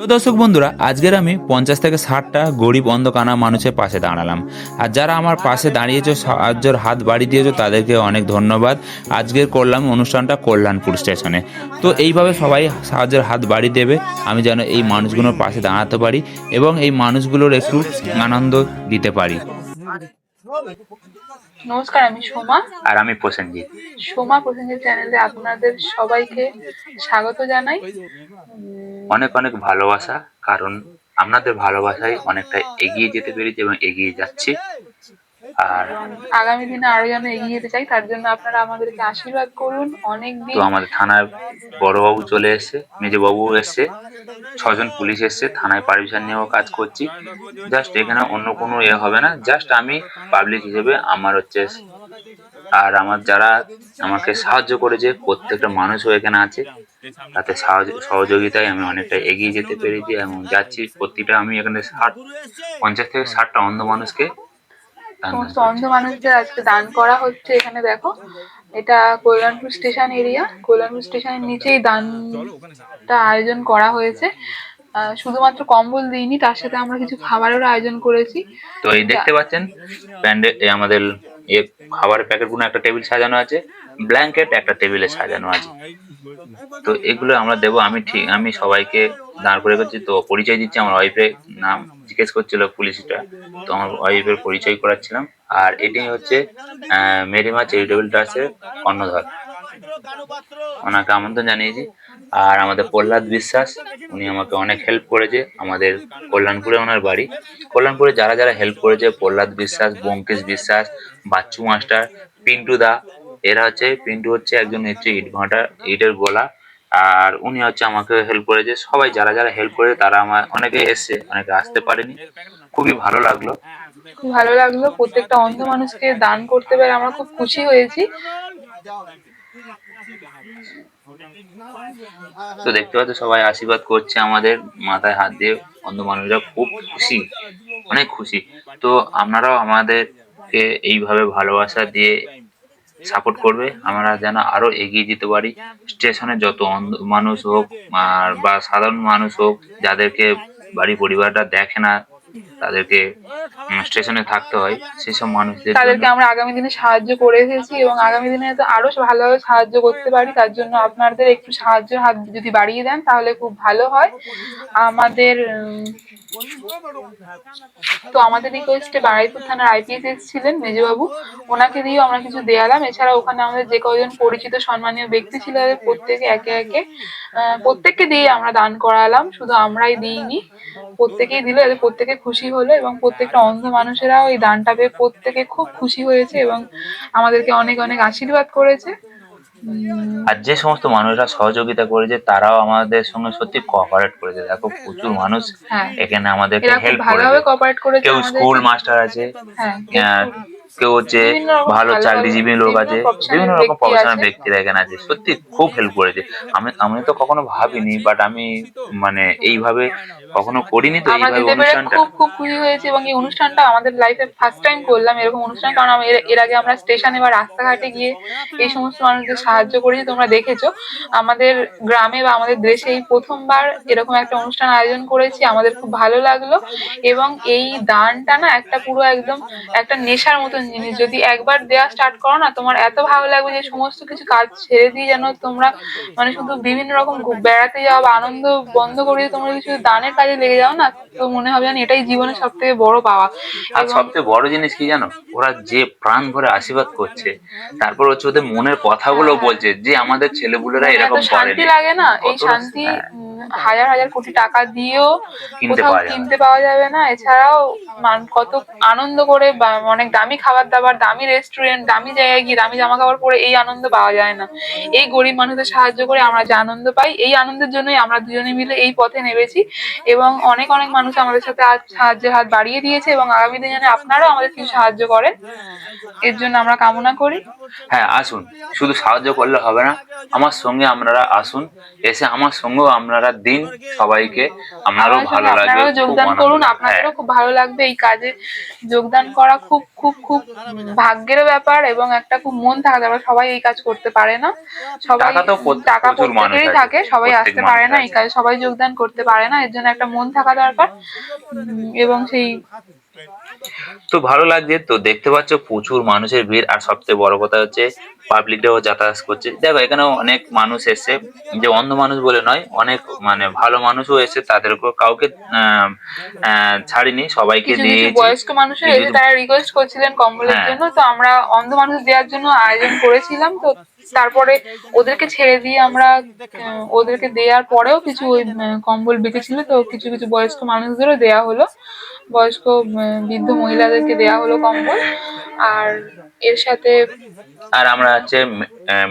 তো দর্শক বন্ধুরা, আজকের আমি পঞ্চাশ থেকে ষাটটা গরিব অন্ধকানা মানুষের পাশে দাঁড়ালাম। আর যারা আমার পাশে দাঁড়িয়েছো, সাহায্যের হাত বাড়ি দিয়েছ, তাদেরকে অনেক ধন্যবাদ। আজকের করলাম অনুষ্ঠানটা কল্যাণপুর স্টেশনে। তো এইভাবে সবাই সাহায্যের হাত বাড়ি দেবে, আমি যেন এই মানুষগুলোর পাশে দাঁড়াতে পারি এবং এই মানুষগুলোর একটু আনন্দ দিতে পারি। নমস্কার আমি সোমা। আর আমি প্রসেনজিৎ। সোমা প্রসেনজিৎ চ্যানেলে আপনাদের সবাইকে স্বাগত জানাই। অনেক অনেক ভালোবাসা কারণ আপনাদের ভালোবাসায় অনেকটা এগিয়ে যেতে পেরেছি এবং এগিয়ে যাচ্ছি। আর আগামী দিনে আরও যেন এগিয়ে যেতে চাই তার জন্য আপনারা আমাদেরকে আশীর্বাদ করুন অনেক দিন। তো আমাদের থানায় বড়বাবু চলে এসছে মেজবাবু এসছে ছজন পুলিশ এসছে থানায় পারমিশন নিয়েও কাজ করছি। জাস্ট এখানে অন্য কোনো এ হবে না জাস্ট আমি পাবলিক হিসেবে আমার হচ্ছে আর আমার যারা আমাকে সাহায্য করেছে প্রত্যেকটা মানুষও এখানে আছে। তাতে সাহায্য- সহযোগিতায় আমি অনেকটা এগিয়ে যেতে পেরেছি এবং যাচ্ছি প্রতিটা আমি এখানে ষাট পঞ্চাশ থেকে ষাটটা অন্ধ মানুষকে সমস্ত অন্ধ মানুষদের আজকে দান করা হচ্ছে এখানে দেখো। এটা কল্যাণপুর স্টেশন এরিয়া। কল্যাণপুর স্টেশনের নিচেই দানটা আয়োজন করা হয়েছে। শুধুমাত্র কম্বল দিইনি তার সাথে আমরা কিছু খাবারেরও আয়োজন করেছি। তো এই দেখতে পাচ্ছেন প্যান্ডে এ আমাদের এ খাবারের প্যাকেটগুলো একটা টেবিল সাজানো আছে ব্ল্যাঙ্কেট একটা টেবিলে সাজানো আছে। তো এগুলো আমরা দেবো আমি ঠিক আমি সবাইকে দাঁড় করে করছি তো পরিচয় দিচ্ছি আমার ওয়াইফের নাম জিজ্ঞেস করছিল পুলিশটা। তো আমার ওয়াইফের পরিচয় করাচ্ছিলাম। আর এটি হচ্ছে মেরিমা চ্যারিটেবল ট্রাস্টের কর্ণধর ওনাকে আমন্ত্রণ জানিয়েছি। আর আমাদের প্রহ্লাদ বিশ্বাস, উনি আমাকে অনেক হেল্প করেছে আমাদের কল্যাণপুরে ওনার বাড়ি। কল্যাণপুরে যারা যারা হেল্প করেছে, প্রহ্লাদ বিশ্বাস, ব্যোমকেশ বিশ্বাস, বাচ্চু মাস্টার, পিন্টু দা, এরা হচ্ছে, পিন্টু হচ্ছে একজন হচ্ছে ইট ভাঁটা ইটের গোলা। আর উনি হচ্ছে আমাকে হেল্প করেছে সবাই যারা যারা হেল্প করেছে তারা আমার অনেকে এসছে অনেকে আসতে পারেনি। খুবই ভালো লাগল। খুব ভালো লাগল প্রত্যেকটা অন্ধ মানুষকে দান করতে পেরে আমরা খুব খুশি হয়েছি। তো দেখতে পাচ্ছ সবাই আশীর্বাদ করছে আমাদের মাথায় হাত দিয়ে অন্ধ মানুষরা খুব খুশি অনেক খুশি। তো আপনারাও আমাদেরকে এইভাবে ভালোবাসা দিয়ে সাপোর্ট করবে, আমরা যেন আরও এগিয়ে যেতে পারি। স্টেশনে যত মানুষ হোক, আর বা সাধারণ মানুষ হোক, যাদেরকে বাড়ি পরিবারটা দেখে না, তাদেরকে স্টেশনে থাকতে হয়, সেসব মানুষদের তাদেরকে আমরা আগামী দিনে সাহায্য করে এসেছি এবং আগামী দিনে তো আরও ভালোভাবে সাহায্য করতে পারি, তার জন্য আপনাদের একটু সাহায্যের হাত যদি বাড়িয়ে দেন, তাহলে খুব ভালো হয়। আমাদের তো আমাদের রিকোয়েস্টে বারাইপুর থানার আইপিএস এসেছিলেন মেজবাবু। ওনাকে দিয়েও আমরা কিছু দেয়ালাম। এছাড়া ওখানে আমাদের যে কজন পরিচিত সম্মানীয় ব্যক্তি ছিল, তাদের প্রত্যেকে একে একে প্রত্যেককে দিয়ে আমরা দান করালাম। শুধু আমরাই দিইনি, প্রত্যেকেই দিল। এদের প্রত্যেকে খুশি হলো এবং প্রত্যেকটা অন্ধ মানুষেরাও এই দানটা পেয়ে প্রত্যেকে খুব খুশি হয়েছে এবং আমাদেরকে অনেক অনেক আশীর্বাদ করেছে। আর যে সমস্ত মানুষরা সহযোগিতা করেছে তারাও আমাদের সঙ্গে সত্যি কোঅপারেট করেছে। দেখো প্রচুর মানুষ হ্যাঁ এখানে আমাদেরকে হেল্প করেছে। কেউ স্কুল মাস্টার আছে হ্যাঁ কেউ হচ্ছে ভালো চাকরিজীবী লোক আছে বিভিন্ন রকম প্রফেশনাল ব্যক্তিরা এখানে আছে। সত্যি খুব হেল্প করেছে। আমি আমি তো কখনো ভাবিনি বাট আমি মানে এইভাবে কখনো করিনি তো আমরা এইভাবে দিতে পেরে অনুষ্ঠানটা? খুব খুব খুশি হয়েছে এবং এই অনুষ্ঠানটা আমাদের লাইফে ফার্স্ট টাইম করলাম এরকম অনুষ্ঠান। কারণ আমি এর- এর আগে আমরা স্টেশনে বা রাস্তাঘাটে গিয়ে এই সমস্ত মানুষদের সাহায্য করেছি তোমরা দেখেছ। আমাদের গ্রামে বা আমাদের দেশে এই প্রথমবার এরকম একটা অনুষ্ঠান আয়োজন করেছি আমাদের খুব ভালো লাগল। এবং এই দানটা না একটা পুরো একদম একটা নেশার মতন জিনিস। যদি একবার দেওয়া স্টার্ট করো না তোমার এত ভালো লাগবে যে সমস্ত কিছু কাজ ছেড়ে দিয়ে যেন তোমরা মানে শুধু বিভিন্ন রকম ঘু- বেড়াতে যাওয়া বা আনন্দ বন্ধ করে দিয়ে তোমরা যদি শুধু দানের কাজে লেগে যাও না তো মনে হবে জানি এটাই জীবনের সব থেকে বড় পাওয়া। আর সব সবচেয়ে বড় জিনিস কি জানো? ওরা যে প্রাণ ভরে আশীর্বাদ করছে তারপর হচ্ছে ওদের মনের কথাগুলো বলছে যে আমাদের ছেলেপুলেরা এরকম শান্তি লাগে না এই শান্তি হ্যাঁ। হাজার হাজার কোটি টাকা দিয়েও কিনতে কোথাও পাওয়া যাবে না। কিনতে পাওয়া যাবে না। এছাড়াও মান- কত আনন্দ করে অনেক দামি খাবার দাবার দামি রেস্টুরেন্ট দামি জায়গায় গিয়ে দামি জামা কাপড় পরে এই আনন্দ পাওয়া যায় না। এই গরিব মানুষদের সাহায্য করে আমরা যে আনন্দ পাই এই আনন্দের জন্যই আমরা দুজনে মিলে এই পথে নেমেছি এবং অনেক অনেক মানুষ আমাদের সাথে আজ সাহায্যের হাত বাড়িয়ে দিয়েছে এবং আগামী দিনে আপনারাও আমাদের কিছু সাহায্য করেন। এর জন্য আমরা কামনা করি। হ্যাঁ আসুন। শুধু সাহায্য করলে হবে না আমার সঙ্গে আপনারা আসুন। এসে আমার সঙ্গেও আপনারা দিন সবাইকে আপনারও ভালো লাগবে আপনারাও যোগদান করুন। আপনাদেরও হ্যাঁ, খুব ভালো লাগবে এই কাজে। যোগদান করা খুব খুব খুব ভাগ্যের ব্যাপার এবং একটা খুব মন থাকা দরকার সবাই এই কাজ করতে পারে না। সবাই টাকা তো প্রত্যেক- টাকা প্রচুর মানুষ প্রত্যেকেরই থাকে সবাই আসতে পারে না এই কাজে সবাই যোগদান করতে পারে না এর জন্য একটা মন থাকা দরকার। এবং সেই তো ভালো লাগছে তো দেখতে পাচ্ছ প্রচুর মানুষের ভিড় আর সবচেয়ে বড় কথা হচ্ছে পাবলিকরাও যাতায়াত করছে। দেখো এখানে অনেক মানুষ এসে যে অন্ধ মানুষ বলে নয় অনেক মানে ভালো মানুষও এসে তাদেরকে কাউকে ছাড়িনি সবাইকে কিছু বয়স্ক মানুষের এসে তারা রিকোয়েস্ট করছিলেন কম্বলের হ্যাঁ। জন্য তো আমরা অন্ধ মানুষ দেওয়ার জন্য আয়োজন করেছিলাম তো তারপরে ওদেরকে ছেড়ে দিয়ে আমরা ওদেরকে দেওয়ার পরেও কিছু ওই কম্বল বেঁচেছিল তো কিছু কিছু বয়স্ক মানুষদেরও দেয়া হলো। বয়স্ক বৃদ্ধ মহিলাদেরকে দেয়া হলো কম্বল। আর এর সাথে আর আমরা হচ্ছে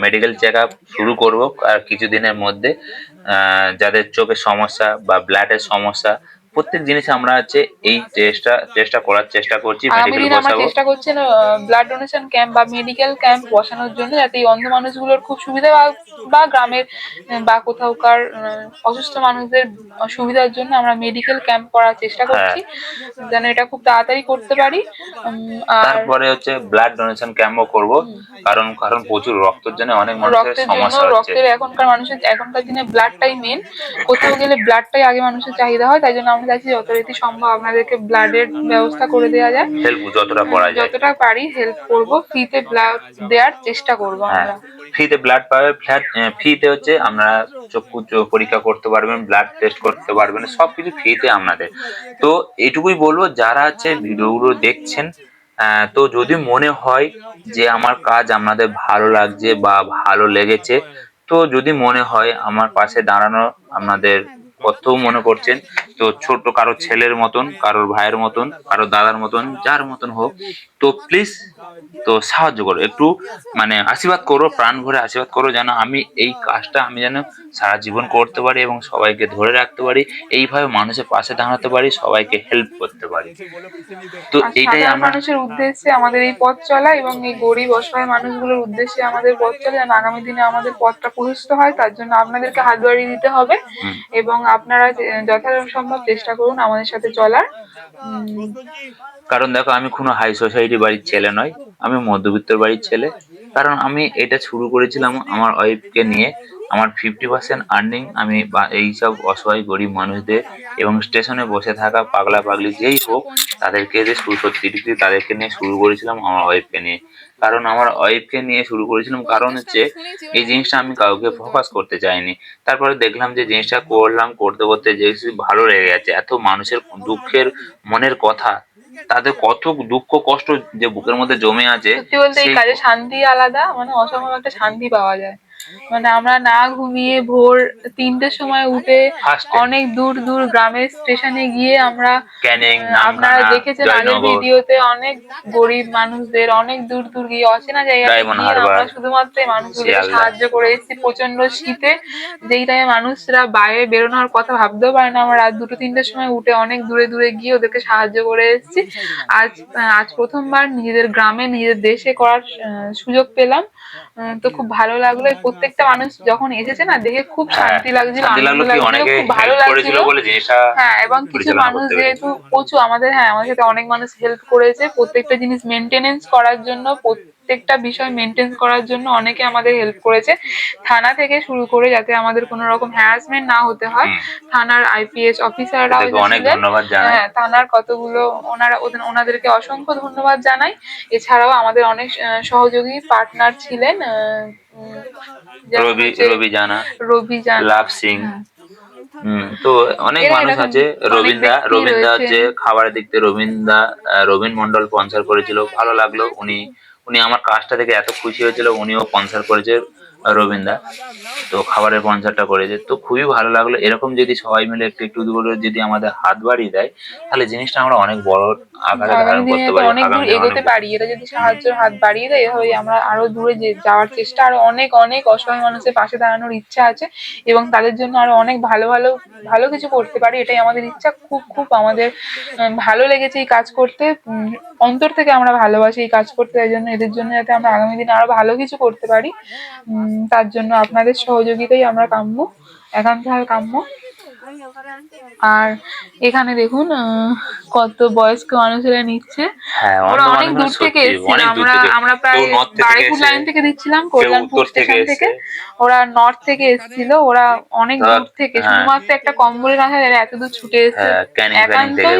মেডিকেল চেক আপ শুরু করব আর কিছুদিনের মধ্যে যাদের চোখের সমস্যা বা ব্লাডের সমস্যা প্রত্যেক জিনিসে আমরা হচ্ছে এই চেষ্টা চেষ্টা করার চেষ্টা করছি মেডিকেল বসাবো। চেষ্টা করছি ব্লাড ডোনেশন ক্যাম্প বা মেডিকেল ক্যাম্প বসানোর জন্য যাতে এই অন্ধ মানুষগুলোর খুব সুবিধা বা- গ্রামের বা কোথাওকার অসুস্থ মানুষদের সুবিধার জন্য আমরা মেডিকেল ক্যাম্প করার চেষ্টা করছি যেন এটা খুব তাড়াতাড়ি করতে পারি আর তারপরে হচ্ছে ব্লাড ডোনেশন ক্যাম্পও করব কারণ কারণ প্রচুর রক্তের জন্য অনেক মানুষের রক্তের সমস্যা হচ্ছে। রক্তের এখনকার মানুষের এখনকার দিনে ব্লাডটাই মেন কোথাও গেলে ব্লাডটাই আগে মানুষের চাহিদা হয় তাই জন্য আমরা চাইছি যথারীতি সম্ভব আপনাদেরকে ব্লাডের ব্যবস্থা করে দেওয়া যায়। হেল্প যতটা করা যায়। যতটা পারি হেল্প করব ফ্রিতে ব্লাড দেওয়ার চেষ্টা করব হ্যাঁ আমরা ফ্রিতে ব্লাড পাবে ফ্রিতে হচ্ছে আপনারা চক্ষু পরীক্ষা করতে পারবেন ব্লাড টেস্ট করতে পারবেন সবকিছু ফ্রিতে আপনাদের। তো এটুকুই বলব যারা হচ্ছে ভিডিওগুলো দেখছেন তো যদি মনে হয় যে আমার কাজ আপনাদের ভালো লাগছে বা ভালো লেগেছে তো যদি মনে হয় আমার পাশে দাঁড়ানো আপনাদের কর্তব্য মনে করছেন? তো ছোট কারও ছেলের মতন কারোর ভাইয়ের মতন কারোর দাদার মতন যার মতন হোক তো প্লিজ তো সাহায্য করো। একটু মানে আশীর্বাদ করো প্রাণ ভরে আশীর্বাদ করো যেন আমি এই কাজটা আমি যেন সারা জীবন করতে পারি এবং সবাইকে ধরে রাখতে পারি। এইভাবে মানুষের পাশে দাঁড়াতে পারি সবাইকে হেল্প করতে পারি। তো এইটাই মানুষের উদ্দেশ্যে আমাদের এই পথ চলা এবং এই গরিব অসহায় মানুষগুলোর উদ্দেশ্যে আমাদের পথ চলা যেন আগামী দিনে আমাদের পথটা প্রশস্ত হয় তার জন্য আপনাদেরকে হাত বাড়িয়ে দিতে হবে এবং আপনারা যথাযথ সম্ভব চেষ্টা করুন আমাদের সাথে চলার। কারণ দেখো, আমি কোনো হাই সোসাইটি বাড়ির ছেলে নয় আমি মধ্যবিত্ত বাড়ির ছেলে। কারণ আমি এটা শুরু করেছিলাম আমার ওয়াইফকে নিয়ে। আমার ফিফটি পার্সেন্ট আর্নিং আমি এইসব অসহায় গরিব মানুষদের এবং স্টেশনে বসে থাকা পাগলা পাগলি যেই হোক তাদেরকে যে শুরু সত্যি তাদেরকে নিয়ে শুরু করেছিলাম আমার ওয়াইফকে নিয়ে। কারণ আমার ওয়াইফকে নিয়ে শুরু করেছিলাম কারণ হচ্ছে এই জিনিসটা আমি কাউকে ফোকাস করতে চাইনি। তারপরে দেখলাম যে জিনিসটা করলাম করতে করতে যে ভালো লেগে গেছে। এত মানুষের দুঃখের মনের কথা তাদের কত দুঃখ কষ্ট যে বুকের মধ্যে জমে আছে সত্যি বলতে এই সেই- কাজে শান্তি আলাদা মানে অসম্ভব একটা শান্তি পাওয়া যায়। মানে আমরা না ঘুমিয়ে ভোর তিনটের সময় উঠে অনেক দূর দূর গ্রামের স্টেশনে গিয়ে আমরা আপনারা দেখেছেন আগের ভিডিওতে অনেক গরিব মানুষদের অনেক দূর দূর গিয়ে অচেনা জায়গায় Harbour, আমরা শুধুমাত্র এই মানুষগুলোকে সাহায্য করে এসেছি প্রচণ্ড শীতে। যেই টাইমে মানুষরা বাইরে বেরোনোর কথা ভাবতেও পারে না আমরা রাত দুটো তিনটের সময় উঠে অনেক দূরে দূরে গিয়ে ওদেরকে সাহায্য করে এসেছি। আজ আজ প্রথমবার নিজেদের গ্রামে নিজেদের দেশে করার সুযোগ পেলাম। তো খুব ভালো লাগল প্রত্যেকটা মানুষ যখন এসেছে না দেখে খুব হ্যাঁ, শান্তি লাগছিল শান্তি লাগছিল খুব ভালো লাগছিল। বলে হ্যাঁ এবং কিছু মানুষ যেহেতু প্রচুর আমাদের হ্যাঁ আমাদের সাথে অনেক মানুষ হেল্প করেছে প্রত্যেকটা জিনিস মেনটেনেন্স করার জন্য প্রত্যেকটা বিষয় মেনটেন করার জন্য অনেকে আমাদের হেল্প করেছে। থানা থেকে শুরু করে যাতে আমাদের কোনো রকম হ্যারাসমেন্ট না হতে হয় থানার আইপিএস জানাই। হ্যাঁ থানার কতগুলো ওনারা ওনাদেরকে অসংখ্য ধন্যবাদ জানাই। এছাড়াও আমাদের অনেক সহযোগী পার্টনার ছিলেন রবি রবি জানা রবি জান। লাভ সিং। হ্যাঁ। তো অনেক মানুষ আছে রবীন্দা রবীন্দা হচ্ছে খাবারের দিক থেকে রবীন্দা রবীন মন্ডল স্পন্সর করেছিল ভালো লাগল। উনি উনি আমার কাজটা দেখে এত খুশি হয়েছিল উনিও স্পন্সর করেছে রবীন্দা তো খাবারের স্পন্সরটা করেছে। তো খুবই ভালো লাগল। এরকম যদি সবাই মিলে একটু একটু করে যদি আমাদের হাত বাড়িয়ে দেয় তাহলে জিনিসটা আমরা অনেক বড় আগামী দিনে তো অনেক দূর এগোতে পারি এটা যদি সাহায্যের হাত বাড়িয়ে দেয় এভাবে আমরা আরও দূরে যাওয়ার চেষ্টা আরও অনেক অনেক অসহায় মানুষের পাশে দাঁড়ানোর ইচ্ছা আছে এবং তাদের জন্য আরও অনেক ভালো ভালো ভালো কিছু করতে পারি এটাই আমাদের ইচ্ছা। খুব খুব আমাদের ভালো লেগেছে এই কাজ করতে অন্তর থেকে আমরা ভালোবাসি এই কাজ করতে তাই জন্য এদের জন্য যাতে আমরা আগামী দিনে আরও ভালো কিছু করতে পারি। উম, তার জন্য আপনাদের সহযোগিতাই আমরা কাম্য একান্তভাবে কাম্য। আর এখানে দেখুন কত বয়স্ক মানুষেরা নিচ্ছে। হ্যাঁ ওরা অনেক দূর থেকে দূর আমরা আমরা প্রায় এসে, লাইন থেকে দিচ্ছিলাম কল্যাণপুর স্টেশন থেকে ওরা নর্থ থেকে এসেছিল ওরা অনেক দূর থেকে। হ্যাঁ। শুধুমাত্র একটা কম্বলের আশায় এরা এত দূর ছুটে এসেছে। হ্যাঁ একান্তই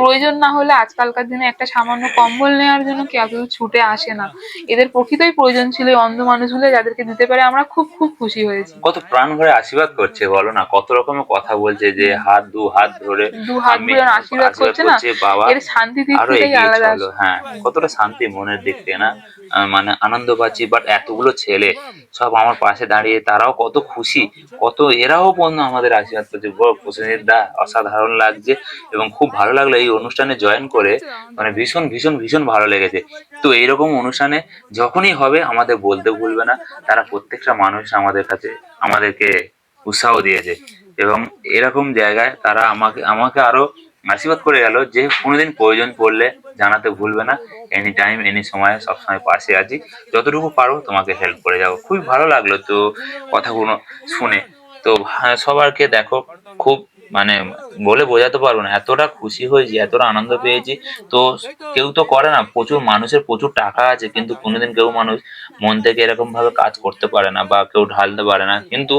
প্রয়োজন না হলে আজকালকার দিনে একটা সামান্য কম্বল নেওয়ার জন্য কেউ এত দূর ছুটে আসে না। এদের প্রকৃতই প্রয়োজন ছিল এই অন্ধ মানুষগুলো যাদেরকে দিতে পারে। আমরা খুব খুব খুশি হয়েছি। কত প্রাণ ভরে আশীর্বাদ করছে বলো না কত রকমের কথা বলছে যে হাত দু হাত ধরে দু হাত ধরে আশীর্বাদ করছে না? বাবা এর শান্তি আরও এগিয়ে আলাদা চলো। হ্যাঁ কতটা শান্তি মনের দিক থেকে না? মানে আনন্দ পাচ্ছি বাট এতগুলো ছেলে সব আমার পাশে দাঁড়িয়ে তারাও কত খুশি কত এরাও পণ্য আমাদের আশীর্বাদ করছে। বড় প্রসেনজিৎ দা অসাধারণ লাগছে এবং খুব ভালো লাগল এই অনুষ্ঠানে জয়েন করে। মানে ভীষণ ভীষণ ভীষণ ভালো লেগেছে। তো এইরকম অনুষ্ঠানে যখনই হবে আমাদের বলতে ভুলবে না। তারা প্রত্যেকটা মানুষ আমাদের কাছে আমাদেরকে উৎসাহ দিয়েছে। এবং এরকম জায়গায় তারা আমাকে আমাকে আরও আশীর্বাদ করে গেল যে কোনোদিন প্রয়োজন পড়লে জানাতে ভুলবে না। এনি টাইম এনি সময় সবসময় পাশে আছি। যতটুকু পারো তোমাকে হেল্প করে যাব। খুবই ভালো লাগল তো কথাগুলো শুনে। তো হ্যাঁ, সবারকে দেখো খুব মানে বলে বোঝাতে পারব না। এতটা খুশি হয়েছি, এতটা আনন্দ পেয়েছি। তো কেউ তো করে না, প্রচুর মানুষের প্রচুর টাকা আছে, কিন্তু কোনোদিন কেউ মানুষ মন থেকে এরকম ভাবে কাজ করতে পারে না বা কেউ ঢালতে পারে না। কিন্তু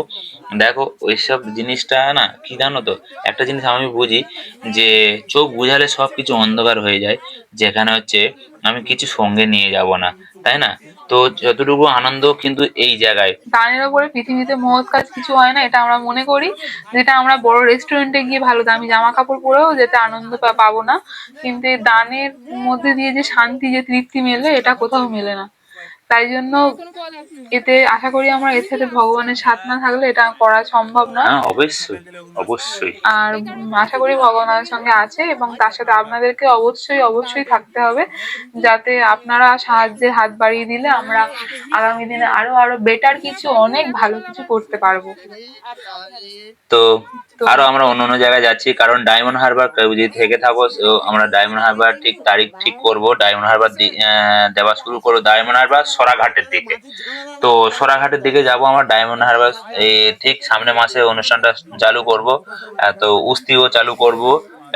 দেখো ওইসব জিনিসটা না, কি জানো তো? একটা জিনিস আমি বুঝি যে চোখ বুঝালে সব কিছু অন্ধকার হয়ে যায়। যেখানে হচ্ছে, আমি কিছু সঙ্গে নিয়ে যাব না। তাই না? তো যতটুকু আনন্দ কিন্তু এই জায়গায়। দানের ওপরে পৃথিবীতে মহৎ কাজ কিছু হয় না, এটা আমরা মনে করি। যেটা আমরা বড় রেস্টুরেন্টে গিয়ে ভালো দামি জামা কাপড় পরেও যেটা আনন্দ পাবো না। কিন্তু দানের মধ্যে দিয়ে যে শান্তি, যে তৃপ্তি মেলে, এটা কোথাও মেলে না। তাই জন্য এতে আশা করি আমরা এর সাথে ভগবানের সাথ না থাকলে এটা করা সম্ভব না হ্যাঁ অবশ্যই অবশ্যই। আর আশা করি ভগবানের সঙ্গে আছে এবং তার সাথে আপনাদেরকে অবশ্যই অবশ্যই থাকতে হবে যাতে আপনারা সাহায্যের হাত বাড়িয়ে দিলে আমরা আগামী দিনে আরও আরও বেটার কিছু অনেক ভালো কিছু করতে পারব। তো আরও আমরা অন্য অন্য জায়গায় যাচ্ছি কারণ ডায়মন্ড হারবার কেউ যদি থেকে থাকো আমরা ডায়মন্ড হারবার ঠিক তারিখ ঠিক করব। ডায়মন্ড হারবার দেওয়া শুরু করব। ডায়মন্ড হারবার সরাঘাটের দিকে। তো সরাঘাটের দিকে যাব আমার ডায়মন্ড হারবার ঠিক সামনে মাসে অনুষ্ঠানটা চালু করব। তো উস্তিও চালু করব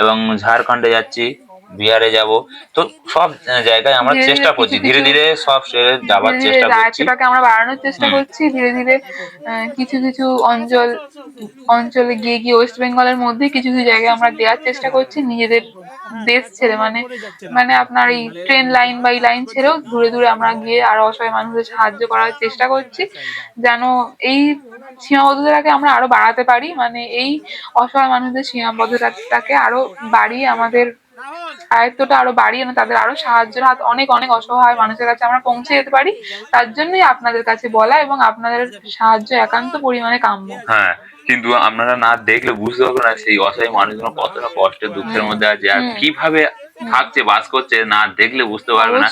এবং ঝাড়খণ্ডে যাচ্ছি। বিহারে যাব। তো সব জায়গায় আমরা চেষ্টা করছি। ধীরে ধীরে সব ধীরে চেষ্টা করছি। আমরা বাড়ানোর চেষ্টা করছি। ধীরে ধীরে কিছু কিছু অঞ্চল অঞ্চলে গিয়ে গিয়ে ওয়েস্ট বেঙ্গলের মধ্যে কিছু কিছু জায়গায় আমরা দেওয়ার চেষ্টা করছি। নিজেদের দেশ ছেড়ে মানে মানে আপনার এই ট্রেন লাইন বা এই লাইন ছেড়েও দূরে দূরে আমরা গিয়ে আরও অসহায় মানুষদের সাহায্য করার চেষ্টা করছি। যেন এই সীমাবদ্ধতাকে আমরা আরও বাড়াতে পারি। মানে এই অসহায় মানুষদের সীমাবদ্ধতাটাকে আরও বাড়িয়ে আমাদের আয়ত্তটা আরও বাড়িয়ে না তাদের আরও সাহায্যের হাত অনেক অনেক অসহায় মানুষের কাছে আমরা পৌঁছে যেতে পারি। তার জন্যই আপনাদের কাছে বলা এবং আপনাদের সাহায্য একান্ত পরিমাণে কাম্য। হ্যাঁ কিন্তু আপনারা না দেখলে বুঝতে পারবেন না সেই অসহায় মানুষগুলো কতটা কষ্টের দুঃখের মধ্যে আছে আর কীভাবে থাকছে বাস করছে না দেখলে বুঝতে পারবে না।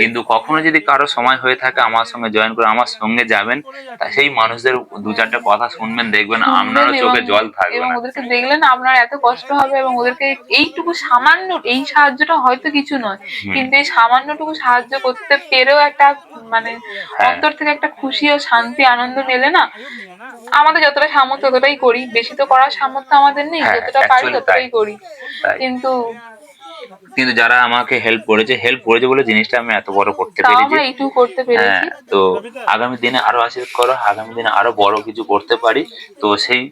কিন্তু কখনো যদি কারও সময় হয়ে থাকে আমার সঙ্গে জয়েন করে আমার সঙ্গে যাবেন তা সেই মানুষদের দু চারটে কথা শুনবেন দেখবেন আপনারও চোখে জল থাকবে এবং ওদেরকে দেখলেন আপনার এত কষ্ট হবে এবং ওদেরকে এইটুকু সামান্য এই সাহায্যটা হয়তো কিছু নয়। কিন্তু এই সামান্যটুকু সাহায্য করতে পেরেও একটা মানে। অন্তর থেকে একটা খুশি ও শান্তি আনন্দ মেলে না। আমাদের যতটা সামর্থ্য ততটাই করি। বেশি তো করার সামর্থ্য আমাদের নেই হ্যাঁ, যতটা পারি ততটাই করি। কিন্তু কিন্তু যারা আমাকে হেল্প করেছে হেল্প করেছে বলে জিনিসটা আমি এত বড় করতে পেরেছি। করতে হ্যাঁ পেরেছি তো আগামী দিনে আরও আশীর্বাদ করো আগামী দিনে আরও বড় কিছু করতে পারি। তো সেই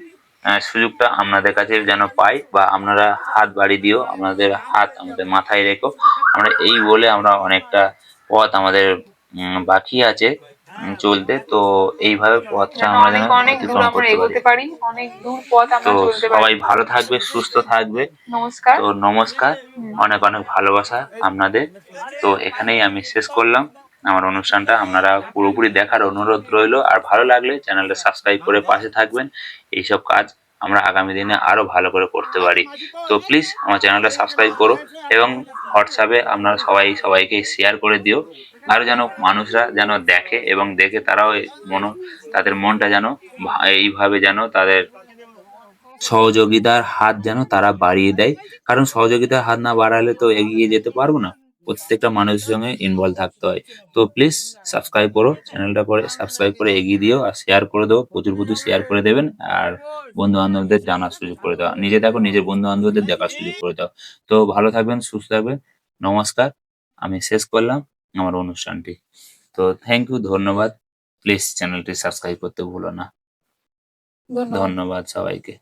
সুযোগটা আপনাদের কাছে যেন পাই বা আপনারা হাত বাড়িয়ে দিও আপনাদের হাত আমাদের মাথায় রেখো। আমরা এই বলে আমরা অনেকটা পথ আমাদের বাকি আছে চলতে। তো এইভাবে পথটা আমরা যেন অনেক অনেক দূর অতিক্রম করতে পারি। অনেক দূর পথ তো আমরা চলতে সবাই ভালো থাকবে সুস্থ থাকবে। নমস্কার। তো নমস্কার অনেক অনেক ভালোবাসা আপনাদের। তো এখানেই আমি শেষ করলাম। আমার অনুষ্ঠানটা। আপনারা পুরোপুরি দেখার অনুরোধ রইল। আর ভালো লাগলে চ্যানেলটা সাবস্ক্রাইব করে পাশে থাকবেন। এইসব কাজ আমরা আগামী দিনে আরও ভালো করে করতে পারি। তো প্লিজ আমার চ্যানেলটা সাবস্ক্রাইব করো এবং হোয়াটসঅ্যাপে আপনারা সবাই সবাইকে শেয়ার করে দিও। আর যেন মানুষরা যেন দেখে এবং দেখে তারাও মন, তাদের মনটা যেন এইভাবে যেন তাদের সহযোগিতার হাত যেন তারা বাড়িয়ে দেয়। কারণ সহযোগিতার হাত না বাড়ালে তো এগিয়ে যেতে পারব না। প্রত্যেকটা মানুষের সঙ্গে ইনভলভ থাকতে হয়। তো প্লিজ সাবস্ক্রাইব করো চ্যানেলটা করে সাবস্ক্রাইব করে এগিয়ে দিও আর শেয়ার করে দেবো প্রচুর প্রচুর শেয়ার করে দেবেন আর বন্ধু বান্ধবদের জানার সুযোগ করে দাও। নিজে দেখো নিজের বন্ধু বান্ধবদের দেখার সুযোগ করে দাও। তো ভালো থাকবেন সুস্থ থাকবেন নমস্কার। আমি শেষ করলাম আমার অনুষ্ঠানটি। তো থ্যাংক ইউ ধন্যবাদ। প্লিজ চ্যানেলটি সাবস্ক্রাইব করতে ভুলো না। ধন্যবাদ। ধন্যবাদ সবাইকে।